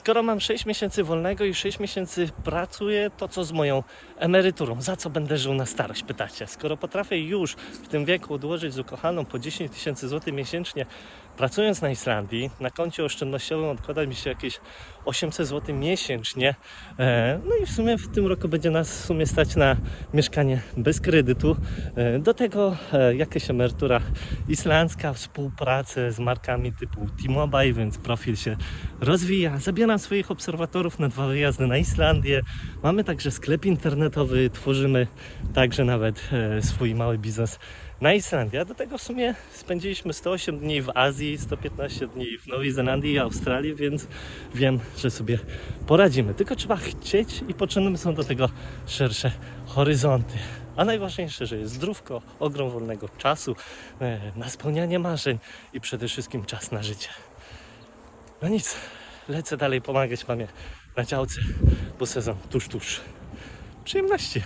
Skoro mam 6 miesięcy wolnego i 6 miesięcy pracuję, to co z moją emeryturą? Za co będę żył na starość, pytacie? Skoro potrafię już w tym wieku odłożyć z ukochaną po 10 tysięcy złotych miesięcznie, pracując na Islandii, na koncie oszczędnościowym odkłada mi się jakieś 800 zł miesięcznie. E, No i w sumie w tym roku będzie nas w sumie stać na mieszkanie bez kredytu. E, Do tego e, jakaś emerytura islandzka, współpracę z markami typu T-Mobile, więc profil się rozwija. Zabieram swoich obserwatorów na dwa wyjazdy na Islandię. Mamy także sklep internetowy, tworzymy także nawet e, swój mały biznes na Islandii. A do tego w sumie spędziliśmy 108 dni w Azji, 115 dni w Nowej Zelandii i Australii, więc wiem, że sobie poradzimy. Tylko trzeba chcieć i potrzebne są do tego szersze horyzonty. A najważniejsze, że jest zdrówko, ogrom wolnego czasu e, na spełnianie marzeń i przede wszystkim czas na życie. No nic, lecę dalej pomagać mamie na działce, bo sezon tuż, tuż. Przyjemności.